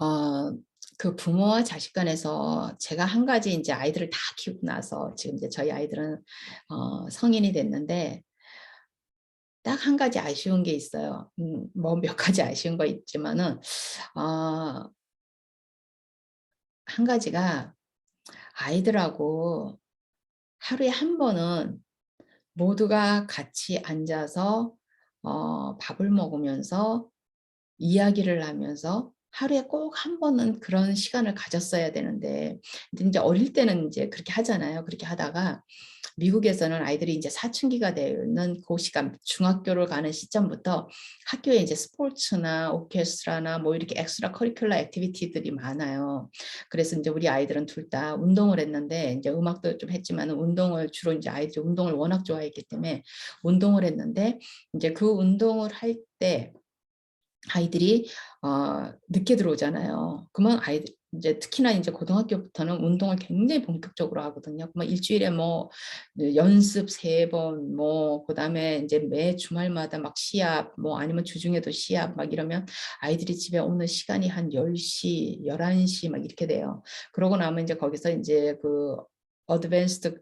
어, 그 부모와 자식 간에서 제가 한 가지 이제 아이들을 다 키우고 나서 지금 이제 저희 아이들은 어, 성인이 됐는데 딱 한 가지 아쉬운 게 있어요. 음, 뭐몇 가지 아쉬운 거 있지만은 어, 한 가지가 아이들하고 하루에 한 번은 모두가 같이 앉아서 어, 밥을 먹으면서 이야기를 하면서 하루에 꼭 한 번은 그런 시간을 가졌어야 되는데 이제 어릴 때는 이제 그렇게 하잖아요. 그렇게 하다가 미국에서는 아이들이 이제 사춘기가 되는 그 시간 중학교를 가는 시점부터 학교에 이제 스포츠나 오케스트라나 뭐 이렇게 엑스트라 커리큘러 액티비티들이 많아요. 그래서 이제 우리 아이들은 둘 다 운동을 했는데 이제 음악도 좀 했지만 운동을 주로 이제 아이들이 운동을 워낙 좋아했기 때문에 운동을 했는데 이제 그 운동을 할때 아이들이 어, 늦게 들어오잖아요. 그러면 아이들 이제 특히나 이제 고등학교부터는 운동을 굉장히 본격적으로 하거든요. 그러면 일주일에 뭐 연습 세 번, 뭐 그다음에 이제 매 주말마다 막 시합, 뭐 아니면 주중에도 시합 막 이러면 아이들이 집에 오는 시간이 한 10시, 11시 막 이렇게 돼요. 그러고 나면 이제 거기서 이제 그 어드밴스드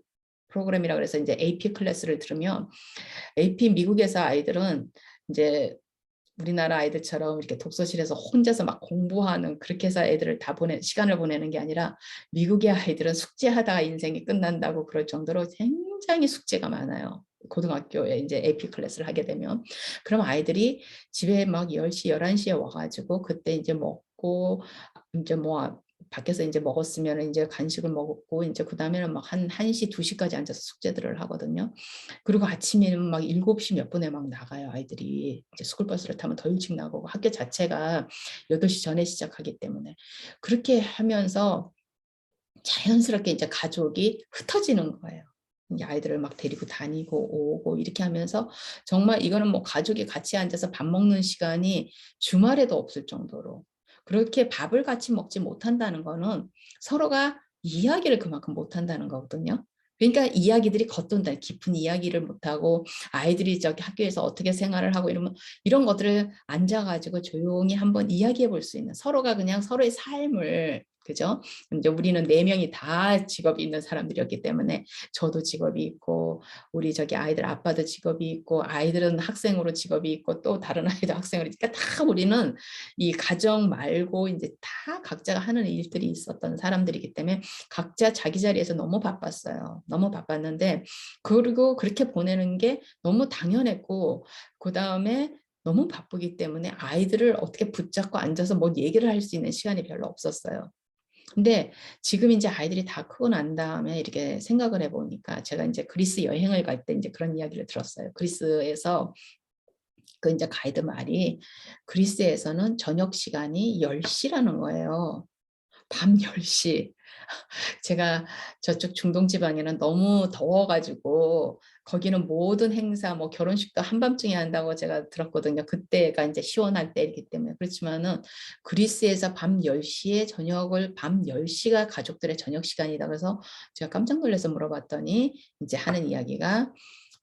프로그램이라 그래서 이제 AP 클래스를 들으면 AP 미국에서 아이들은 이제 우리나라 아이들처럼 이렇게 독서실에서 혼자서 막 공부하는 그렇게 해서 애들을 다 보내 시간을 보내는 게 아니라 미국의 아이들은 숙제하다가 인생이 끝난다고 그럴 정도로 굉장히 숙제가 많아요. 고등학교에 이제 AP 클래스를 하게 되면 그럼 아이들이 집에 막 10시 11시에 와 가지고 그때 이제 먹고 이제 뭐 밖에서 이제 먹었으면 이제 간식을 먹었고 이제 그 다음에는 막 한 1시 2시까지 앉아서 숙제들을 하거든요. 그리고 아침에는 막 7시 몇 분에 막 나가요 아이들이 이제 스쿨버스를 타면 더 일찍 나가고 학교 자체가 8시 전에 시작하기 때문에 그렇게 하면서 자연스럽게 이제 가족이 흩어지는 거예요. 아이들을 막 데리고 다니고 오고 이렇게 하면서 정말 이거는 뭐 가족이 같이 앉아서 밥 먹는 시간이 주말에도 없을 정도로 그렇게 밥을 같이 먹지 못한다는 거는 서로가 이야기를 그만큼 못한다는 거거든요. 그러니까 이야기들이 겉돈다 깊은 이야기를 못하고 아이들이 저기 학교에서 어떻게 생활을 하고 이러면 이런 것들을 앉아가지고 조용히 한번 이야기해 볼 수 있는 서로가 그냥 서로의 삶을 그죠? 이제 우리는 네 명이 다 직업이 있는 사람들이었기 때문에 저도 직업이 있고 우리 저기 아이들 아빠도 직업이 있고 아이들은 학생으로 직업이 있고 또 다른 아이도 학생으로 그러니까 다 우리는 이 가정 말고 이제 다 각자가 하는 일들이 있었던 사람들이기 때문에 각자 자기 자리에서 너무 바빴어요. 너무 바빴는데 그리고 그렇게 보내는 게 너무 당연했고 그 다음에 너무 바쁘기 때문에 아이들을 어떻게 붙잡고 앉아서 뭐 얘기를 할 수 있는 시간이 별로 없었어요. 근데 지금 이제 아이들이 다 크고 난 다음에 이렇게 생각을 해보니까 제가 이제 그리스 여행을 갈 때 이제 그런 이야기를 들었어요. 그리스에서 그 이제 가이드 말이 그리스에서는 저녁 시간이 10시라는 거예요. 밤 10시. 제가 저쪽 중동 지방에는 너무 더워가지고 거기는 모든 행사 뭐 결혼식도 한밤중에 한다고 제가 들었거든요. 그때가 이제 시원할 때이기 때문에 그렇지만은 그리스에서 밤 10시에 저녁을 밤 10시가 가족들의 저녁 시간이다 그래서 제가 깜짝 놀라서 물어봤더니 이제 하는 이야기가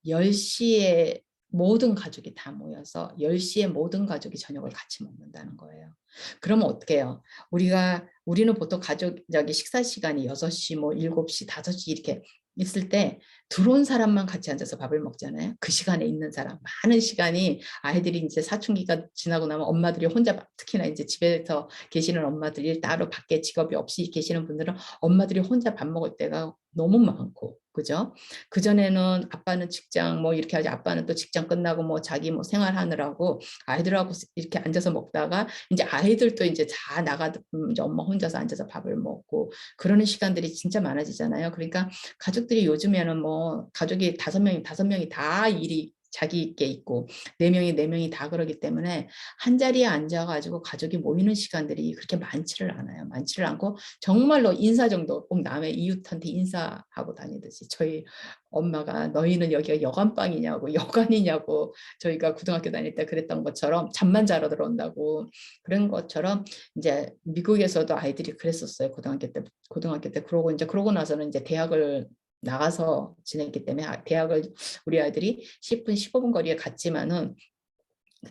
10시에 모든 가족이 다 모여서 10시에 모든 가족이 저녁을 같이 먹는다는 거예요. 그러면 어떻게 해요? 우리가 우리는 보통 가족 저기 식사 시간이 6시 뭐 7시 5시 이렇게 있을 때 들어온 사람만 같이 앉아서 밥을 먹잖아요. 그 시간에 있는 사람 많은 시간이 아이들이 이제 사춘기가 지나고 나면 엄마들이 혼자 특히나 이제 집에서 계시는 엄마들이 따로 밖에 직업이 없이 계시는 분들은 엄마들이 혼자 밥 먹을 때가 너무 많고 그죠? 그전에는 아빠는 직장 뭐 이렇게 하지 아빠는 또 직장 끝나고 뭐 자기 뭐 생활하느라고 아이들하고 이렇게 앉아서 먹다가 이제 아이들도 이제 다 나가 이제 엄마 혼자서 앉아서 밥을 먹고 그러는 시간들이 진짜 많아지잖아요. 그러니까 가족들이 요즘에는 뭐 가족이 다섯 명이 다섯 명이 다 일이 자기 게 있고 네 명이 네 명이 다 그러기 때문에 한 자리에 앉아가지고 가족이 모이는 시간들이 그렇게 많지를 않아요. 많지를 않고 정말로 인사 정도 꼭 남의 이웃한테 인사하고 다니듯이 저희 엄마가 너희는 여기가 여관방이냐고 여관이냐고 저희가 고등학교 다닐 때 그랬던 것처럼 잠만 자러 들어온다고 그런 것처럼 이제 미국에서도 아이들이 그랬었어요 고등학교 때 고등학교 때 그러고 이제 그러고 나서는 이제 대학을 나가서 지냈기 때문에 아, 대학을 우리 아이들이 10분 15분 거리에 갔지만은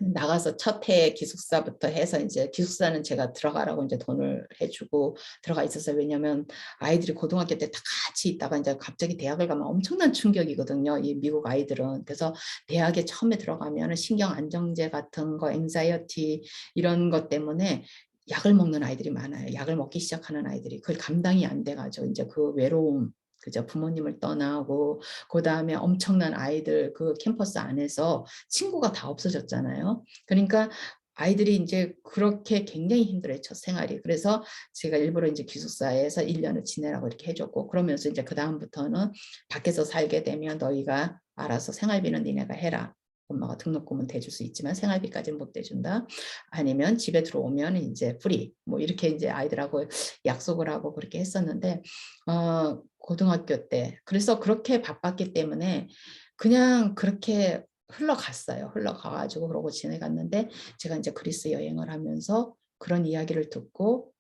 나가서 첫 해 기숙사부터 해서 이제 기숙사는 제가 들어가라고 이제 돈을 해주고 들어가 있었어요. 왜냐면 아이들이 고등학교 때 다 같이 있다가 이제 갑자기 대학을 가면 엄청난 충격이거든요. 이 미국 아이들은. 그래서 대학에 처음에 들어가면 신경 안정제 같은 거, 앵자이어티 이런 것 때문에 약을 먹는 아이들이 많아요. 약을 먹기 시작하는 아이들이 그걸 감당이 안 돼가지고 이제 그 외로움 그죠 부모님을 떠나고 그 다음에 엄청난 아이들 그 캠퍼스 안에서 친구가 다 없어졌잖아요. 그러니까 아이들이 이제 그렇게 굉장히 힘들어요. 첫 생활이. 그래서 제가 일부러 이제 기숙사에서 1년을 지내라고 이렇게 해줬고 그러면서 이제 그 다음부터는 밖에서 살게 되면 너희가 알아서 생활비는 니네가 해라. 엄마가 등록금은 대줄 수 있지만 생활비까지는 못 대준다. 아니면 집에 들어오면 이제 프리 뭐 이렇게 이제 아이들하고 약속을 하고 그렇게 했었는데 어 고등학교 때 그래서 그렇게 바빴기 때문에 그냥 그렇게 흘러갔어요. 흘러가가지고 그러고 지내갔는데 제가 이제 그리스 여행을 하면서 그런 이야기를 듣고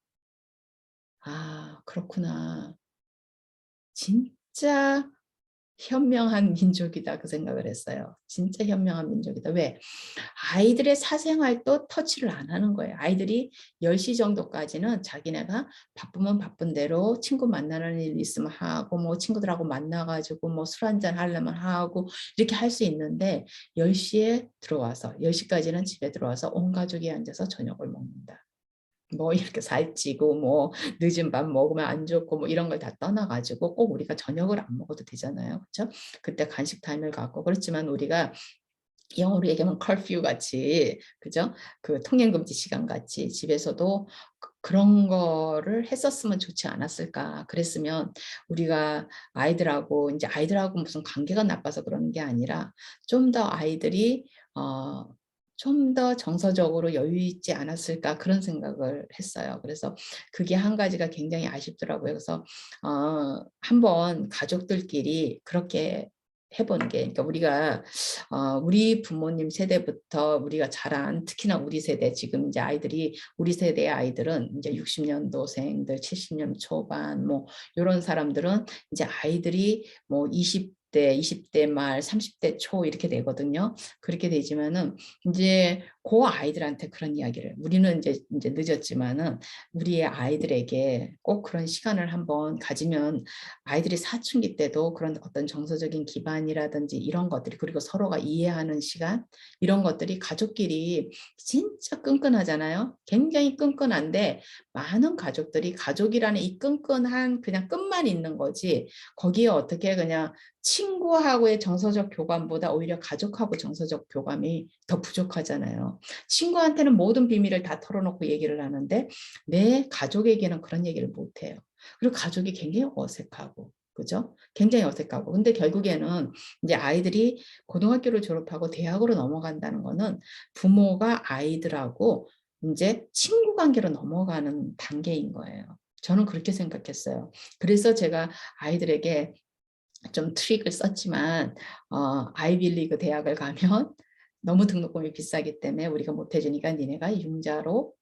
아 그렇구나. 진짜 현명한 민족이다 그 생각을 했어요. 진짜 현명한 민족이다. 왜? 아이들의 사생활도 터치를 안 하는 거예요. 아이들이 10시 정도까지는 자기네가 바쁘면 바쁜 대로 친구 만나는 일 있으면 하고 뭐 친구들하고 만나가지고 뭐 술 한잔 하려면 하고 이렇게 할 수 있는데 10시에 들어와서 10시까지는 집에 들어와서 온 가족이 앉아서 저녁을 먹는다. 뭐 이렇게 살찌고 뭐 늦은 밥 먹으면 안 좋고 뭐 이런 걸 다 떠나가지고 꼭 우리가 저녁을 안 먹어도 되잖아요. 그렇죠? 그때 간식 타임을 갖고 그렇지만 우리가 영어로 얘기하면 커퓨 같이 그죠? 그 통행 금지 시간 같이 집에서도 그- 그런 거를 했었으면 좋지 않았을까 그랬으면 우리가 아이들하고 이제 아이들하고 무슨 관계가 나빠서 그러는 게 아니라 좀 더 아이들이 어 좀 더 정서적으로 여유 있지 않았을까 그런 생각을 했어요. 그래서 그게 한 가지가 굉장히 아쉽더라고요. 그래서 어 한번 가족들끼리 그렇게 해보는 게 그러니까 우리가 어 우리 부모님 세대부터 우리가 자란 특히나 우리 세대 지금 이제 아이들이 우리 세대의 아이들은 이제 60 년도생들 70년 초반 뭐 요런 사람들은 이제 아이들이 뭐 20 대, 20대 말, 30대 초 이렇게 되거든요. 그렇게 되지만은 이제 그 아이들한테 그런 이야기를 우리는 이제 이제 늦었지만은 우리의 아이들에게 꼭 그런 시간을 한번 가지면 아이들이 사춘기 때도 그런 어떤 정서적인 기반이라든지 이런 것들이 그리고 서로가 이해하는 시간 이런 것들이 가족끼리 진짜 끈끈하잖아요. 굉장히 끈끈한데 많은 가족들이 가족이라는 이 끈끈한 그냥 끝만 있는 거지 거기에 어떻게 그냥 친구하고의 정서적 교감보다 오히려 가족하고 정서적 교감이 더 부족하잖아요. 친구한테는 모든 비밀을 다 털어놓고 얘기를 하는데 내 가족에게는 그런 얘기를 못해요. 그리고 가족이 굉장히 어색하고 그죠? 굉장히 어색하고 근데 결국에는 이제 아이들이 고등학교를 졸업하고 대학으로 넘어간다는 거는 부모가 아이들하고 이제 친구 관계로 넘어가는 단계인 거예요. 저는 그렇게 생각했어요. 그래서 제가 아이들에게 좀 트릭을 썼지만 어, 아이빌리그 대학을 가면 너무 등록금이 비싸기 때문에 우리가 못 해주니까 니네가 융자로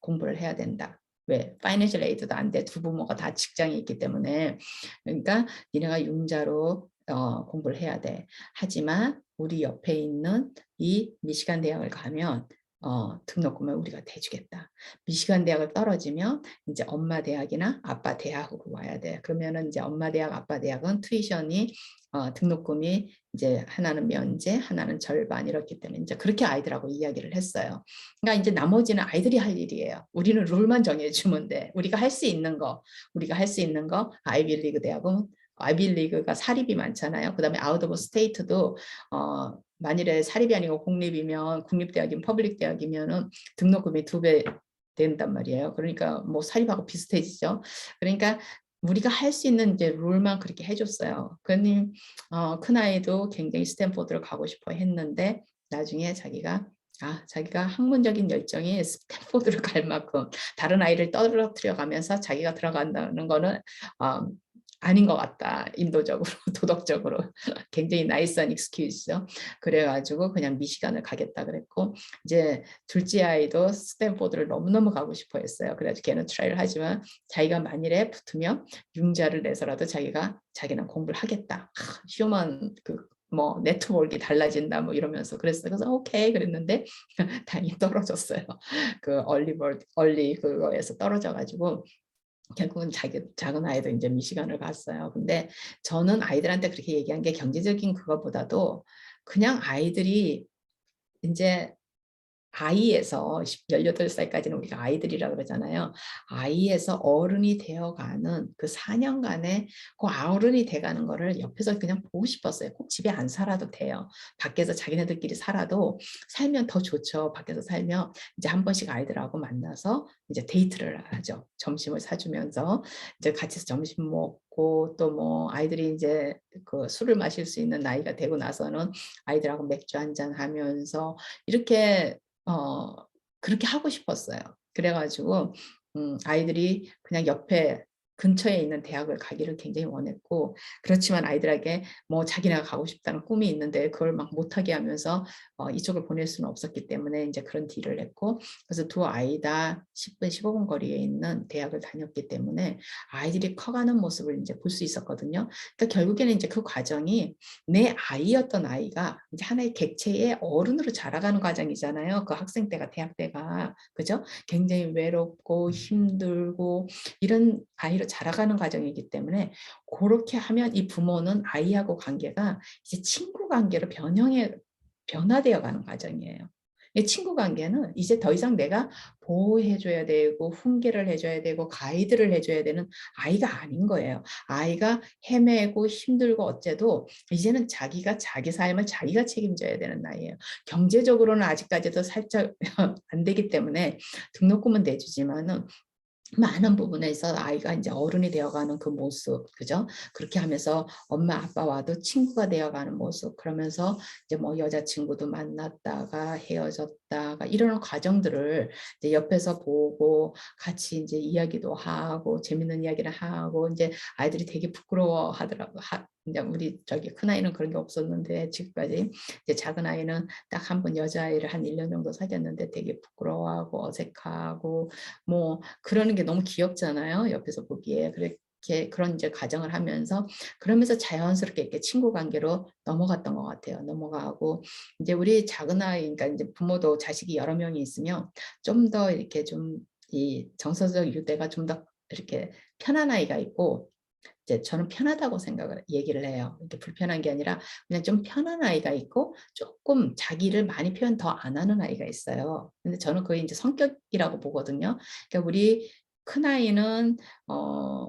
공부를 해야 된다. 왜? 파이낸셜 에이드도 안 돼. 두 부모가 다 직장이 있기 때문에. 그러니까 니네가 융자로 어, 공부를 해야 돼. 하지만 우리 옆에 있는 이 미시간 대학을 가면 어, 등록금을 우리가 대주겠다. 미시간 대학을 떨어지면 이제 엄마 대학이나 아빠 대학으로 와야 돼. 그러면은 이제 엄마 대학, 아빠 대학은 투이션이 어, 등록금이 이제 하나는 면제, 하나는 절반 이렇기 때문에 이제 그렇게 아이들하고 이야기를 했어요. 그러니까 이제 나머지는 아이들이 할 일이에요. 우리는 룰만 정해주면 돼. 우리가 할 수 있는 거, 우리가 할 수 있는 거 아이빌리그 대학은 아이빌리그가 사립이 많잖아요. 그 다음에 아웃 오브 스테이트도 어, 만일에 사립이 아니고 공립이면 국립대학이면 퍼블릭대학이면은 등록금이 두 배 된단 말이에요. 그러니까 뭐 사립하고 비슷해지죠. 그러니까 우리가 할 수 있는 이제 룰만 그렇게 해줬어요. 그러니 어, 큰 아이도 굉장히 스탠포드를 가고 싶어 했는데 나중에 자기가 아 자기가 학문적인 열정이 스탠포드를 갈 만큼 다른 아이를 떨어뜨려 가면서 자기가 들어간다는 거는 어, 아닌 것 같다. 인도적으로, 도덕적으로 굉장히 나이스한 익스큐즈죠. 그래가지고 그냥 미시간을 가겠다 그랬고 이제 둘째 아이도 스탠포드를 너무너무 가고 싶어 했어요. 그래가지고 걔는 트라이를 하지만 자기가 만일에 붙으면 융자를 내서라도 자기가 자기는 공부를 하겠다. 휴먼 그뭐 네트워크가 달라진다 뭐 이러면서 그랬어요. 그래서 오케이 그랬는데 다행히 떨어졌어요. 그 얼리버드 얼리 그거에서 떨어져 가지고 결국은 자기 작은 아이도 이제 미시간을 갔어요. 근데 저는 아이들한테 그렇게 얘기한 게 경제적인 그거보다도 그냥 아이들이 인제 아이에서 18 살까지는 우리가 아이들이라 그러잖아요. 아이에서 어른이 되어가는 그 4 년간의 그 어른이 돼 가는 거를 옆에서 그냥 보고 싶었어요. 꼭 집에 안 살아도 돼요. 밖에서 자기네들끼리 살아도 살면 더 좋죠. 밖에서 살면 이제 한 번씩 아이들하고 만나서 이제 데이트를 하죠. 점심을 사 주면서 이제 같이 점심 먹고 또뭐 아이들이 인제 그 술을 마실 수 있는 나이가 되고 나서는 아이들하고 맥주 한 잔 하면서 이렇게 어 그렇게 하고 싶었어요. 그래 가지고 음 아이들이 그냥 옆에 근처에 있는 대학을 가기를 굉장히 원했고 그렇지만 아이들에게 뭐 자기네가 가고 싶다는 꿈이 있는데 그걸 막 못하게 하면서 어 이쪽을 보낼 수는 없었기 때문에 인제 그런 딜을 했고 그래서 두 아이 다 10분 15분 거리에 있는 대학을 다녔기 때문에 아이들이 커가는 모습을 인제 볼 수 있었거든요. 그러니까 결국에는 인제 그 과정이 내 아이였던 아이가 이제 하나의 객체의 어른으로 자라가는 과정이잖아요. 그 학생 때가 대학 때가. 그죠? 굉장히 외롭고 힘들고 이런 아이로 자라가는 과정이기 때문에 고렇게 하면 이 부모는 아이하고 관계가 이제 친구 관계로 변형해 변화되어 가는 과정이에요. 이 친구 관계는 이제 더 이상 내가 보호해 줘야 되고 훈계를 해 줘야 되고 가이드를 해 줘야 되는 아이가 아닌 거예요. 아이가 헤매고 힘들고 어째도 이제는 자기가 자기 삶을 자기가 책임져야 되는 나이예요. 경제적으로는 아직까지도 살짝 안 되기 때문에 등록금은 내주지만은 많은 부분에서 아이가 이제 어른이 되어가는 그 모습, 그죠? 그렇게 하면서 엄마 아빠와도 친구가 되어가는 모습, 그러면서 이제 뭐 여자친구도 만났다가 헤어졌 다가 이러는 과정들을 이제 옆에서 보고 같이 이제 이야기도 하고 재밌는 이야기를 하고 이제 아이들이 되게 부끄러워 하더라고. 하, 이제 우리 저기 큰 아이는 그런 게 없었는데 지금까지 이제 작은 아이는 딱 한 번 여자아이를 한 1년 정도 사귀었는데 되게 부끄러워하고 어색하고 뭐 그러는 게 너무 귀엽잖아요. 옆에서 보기에. 그 렇게 그런 이제 가정을 하면서 그러면서 자연스럽게 이렇게 친구 관계로 넘어갔던 것 같아요. 넘어가고 이제 우리 작은 아이 그러니까 이제 부모도 자식이 여러 명이 있으면 좀 더 이렇게 좀 이 정서적 유대가 좀 더 이렇게 편한 아이가 있고 이제 저는 편하다고 생각을 얘기를 해요. 이렇게 불편한 게 아니라 그냥 좀 편한 아이가 있고 조금 자기를 많이 표현 더 안 하는 아이가 있어요. 근데 저는 그게 이제 성격이라고 보거든요. 그러니까 우리 큰 아이는 어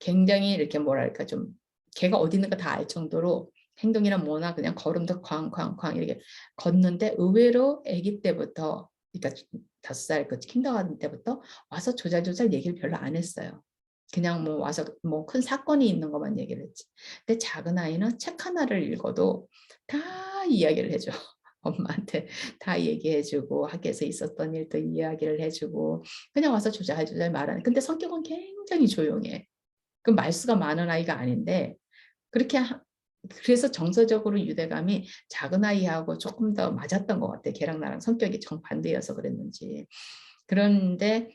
굉장히 이렇게 뭐랄까 좀 걔가 어디 있는 가 다 알 정도로 행동이나 뭐나 그냥 걸음도 쾅쾅쾅 이렇게 걷는데 의외로 아기 때부터 그러니까 5살 그 킨더가든 때부터 와서 조잘조잘 얘기를 별로 안 했어요. 그냥 뭐 와서 뭐 큰 사건이 있는 것만 얘기를 했지. 근데 작은 아이는 책 하나를 읽어도 다 이야기를 해줘. 엄마한테 다 얘기해 주고 학교에서 있었던 일도 이야기를 해 주고 그냥 와서 조잘조잘 말하는 근데 성격은 굉장히 조용해. 그 말수가 많은 아이가 아닌데 그렇게 하 그래서 정서적으로 유대감이 작은 아이하고 조금 더 맞았던 것 같아. 걔랑 나랑 성격이 정반대여서 그랬는지. 그런데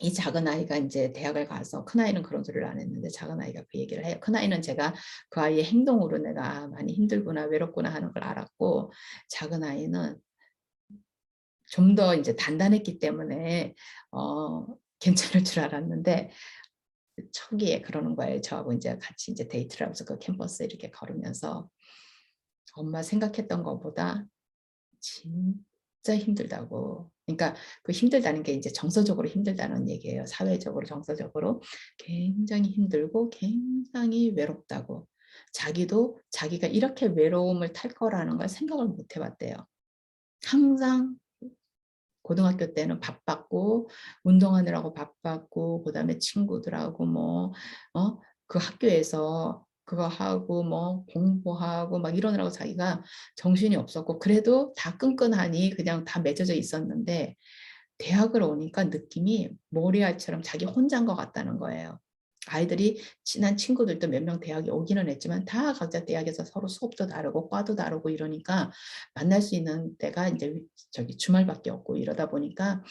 이 작은 아이가 인제 대학을 가서 큰 아이는 그런 소리를 안 했는데 작은 아이가 그 얘기를 해요. 큰 아이는 제가 그 아이의 행동으로 내가 '아 많이 힘들구나. 외롭구나.' 하는 걸 알았고 작은 아이는 좀더 인제 단단했기 때문에 어 괜찮을 줄 알았는데 초기에 그러는 거예요. 저하고 인제 같이 인제 데이트를 하면서 그 캠퍼스 이렇게 걸으면서 "엄마 생각했던 것보다 진짜 힘들다고. 그러니까 그 힘들다는 게 이제 정서적으로 힘들다는 얘기예요. 사회적으로 정서적으로 굉장히 힘들고 굉장히 외롭다고. 자기도 자기가 이렇게 외로움을 탈 거라는 걸 생각을 못 해봤대요. 항상 고등학교 때는 바빴고 운동하느라고 바빴고 그다음에 친구들하고 뭐어그 학교에서 그거 하고 뭐 공부하고 막 이러느라고 자기가 정신이 없었고 그래도 다 끈끈하니 그냥 다 맺어져 있었는데 대학을 오니까 느낌이 모리알처럼 자기 혼자인 것 같다는 거예요. 아이들이 친한 친구들도 몇 명 대학에 오기는 했지만 다 각자 대학에서 서로 수업도 다르고 과도 다르고 이러니까 만날 수 있는 때가 이제 저기 주말밖에 없고 이러다 보니까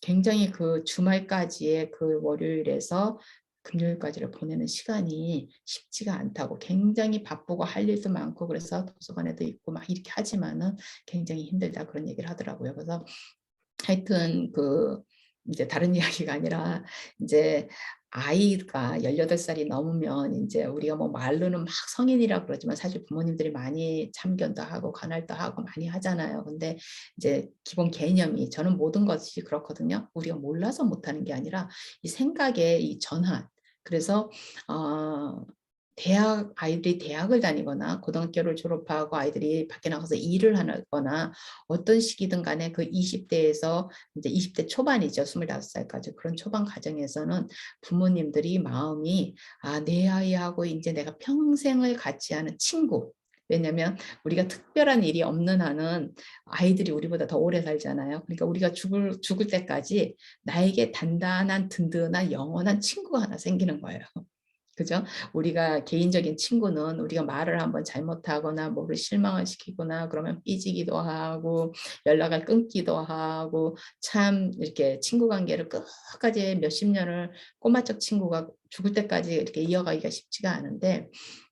굉장히 그 주말까지의 그 월요일에서 금요일까지를 보내는 시간이 쉽지가 않다고 굉장히 바쁘고 할 일도 많고 그래서 도서관에도 있고 막 이렇게 하지만은 굉장히 힘들다 그런 얘기를 하더라고요. 그래서 하여튼 그 이제 다른 이야기가 아니라 이제 아이가 18살이 넘으면 이제 우리가 뭐 말로는 막 성인이라 그러지만 사실 부모님들이 많이 참견도 하고 관할도 하고 많이 하잖아요. 근데 이제 기본 개념이 저는 모든 것이 그렇거든요. 우리가 몰라서 못하는 게 아니라 이 생각의 이 전환. 그래서 어 대학 아이들이 대학을 다니거나 고등학교를 졸업하고 아이들이 밖에 나가서 일을 하거나 어떤 시기든 간에 그 20대에서 이제 20대 초반이죠. 25살까지 그런 초반 과정에서는 부모님들이 마음이 아, 내 아이하고 이제 내가 평생을 같이 하는 친구 왜냐면 우리가 특별한 일이 없는 한은 아이들이 우리보다 더 오래 살잖아요. 그러니까 우리가 죽을 죽을 때까지 나에게 단단한 든든한 영원한 친구가 하나 생기는 거예요. 그죠? 우리가 개인적인 친구는 우리가 말을 한번 잘못하거나 뭐를 실망을 시키거나 그러면 삐지기도 하고 연락을 끊기도 하고 참 이렇게 친구 관계를 끝까지 몇십 년을 꼬마적 친구가 죽을 때까지 이렇게 이어가기가 쉽지가 않은데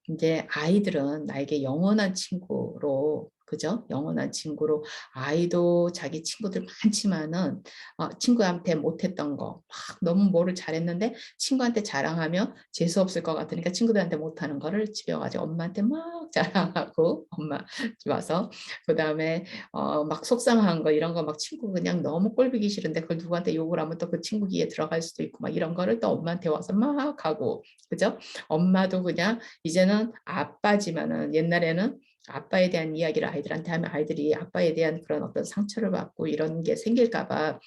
이제 아이들은 나에게 영원한 친구로 그죠? 영원한 친구로 아이도 자기 친구들 많지만은 어, 친구한테 못했던 거 막 너무 뭐를 잘했는데 친구한테 자랑하면 재수 없을 것 같으니까 친구들한테 못하는 거를 집에 와가지고 엄마한테 막 자랑하고 엄마 와서 그 다음에 어, 막 속상한 거 이런 거 막 친구 그냥 너무 꼴보기 싫은데 그걸 누구한테 욕을 하면 또 그 친구 귀에 들어갈 수도 있고 막 이런 거를 또 엄마한테 와서 막 하고 그죠? 엄마도 그냥 이제는 아빠지만은 옛날에는 아빠에 대한 이야기를 아이들한테 하면 아이들이 아빠에 대한 그런 어떤 상처를 받고 이런 게 생길까 봐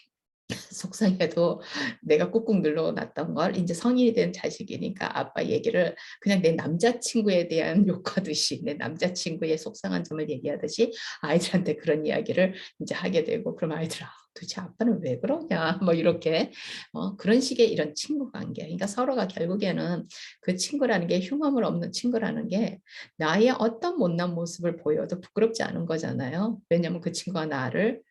속상해도 내가 꾹꾹 눌러놨던 걸 이제 성인이 된 자식이니까 아빠 얘기를 그냥 내 남자친구에 대한 욕하듯이 내 남자친구의 속상한 점을 얘기하듯이 아이들한테 그런 이야기를 이제 하게 되고 그럼 아이들 아, 도대체 아빠는 왜 그러냐? 뭐 이렇게 어, 그런 식의 이런 친구 관계. 그러니까 서로가 결국에는 그 친구라는 게 흉함을 없는 친구라는 게 나의 어떤 못난 모습을 보여도 부끄럽지 않은 거잖아요. 왜냐하면 그 친구가 나를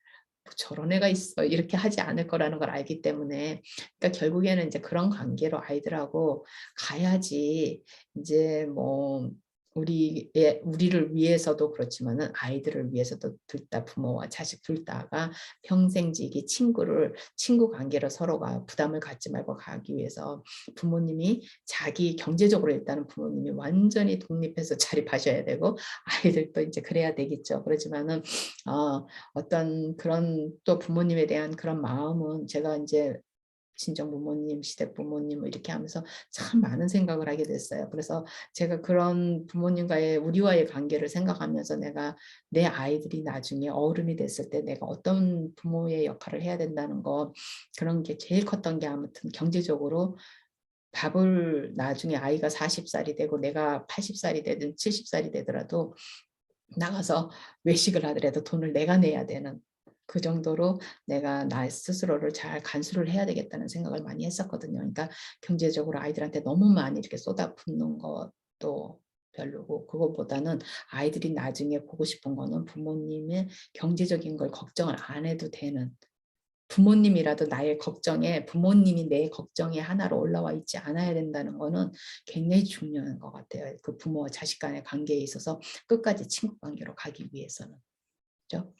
뭐 저런 애가 있어 이렇게 하지 않을 거라는 걸 알기 때문에. 그러니까 결국에는 이제 그런 관계로 아이들하고 가야지 이제 뭐 우리의 우리를 위해서도 그렇지만은 아이들을 위해서도 둘 다 부모와 자식 둘 다가 평생지기 친구를 친구 관계로 서로가 부담을 갖지 말고 가기 위해서 부모님이 자기 경제적으로 일단은 부모님이 완전히 독립해서 자립하셔야 되고 아이들도 이제 그래야 되겠죠. 그렇지만은 어, 어떤 그런 또 부모님에 대한 그런 마음은 제가 이제 친정 부모님, 시댁 부모님 뭐 이렇게 하면서 참 많은 생각을 하게 됐어요. 그래서 제가 그런 부모님과의 우리와의 관계를 생각하면서 내가 내 아이들이 나중에 어른이 됐을 때 내가 어떤 부모의 역할을 해야 된다는 거 그런 게 제일 컸던 게 아무튼 경제적으로 밥을 나중에 아이가 40살이 되고 내가 80살이 되든 70살이 되더라도 나가서 외식을 하더라도 돈을 내가 내야 되는 그 정도로 내가 나 스스로를 잘 간수를 해야 되겠다는 생각을 많이 했었거든요. 그러니까 경제적으로 아이들한테 너무 많이 이렇게 쏟아붓는 것도 별로고 그것보다는 아이들이 나중에 보고 싶은 거는 부모님의 경제적인 걸 걱정을 안 해도 되는 부모님이라도 나의 걱정에 부모님이 내 걱정에 하나로 올라와 있지 않아야 된다는 거는 굉장히 중요한 것 같아요. 그 부모와 자식 간의 관계에 있어서 끝까지 친구 관계로 가기 위해서는. 그렇죠?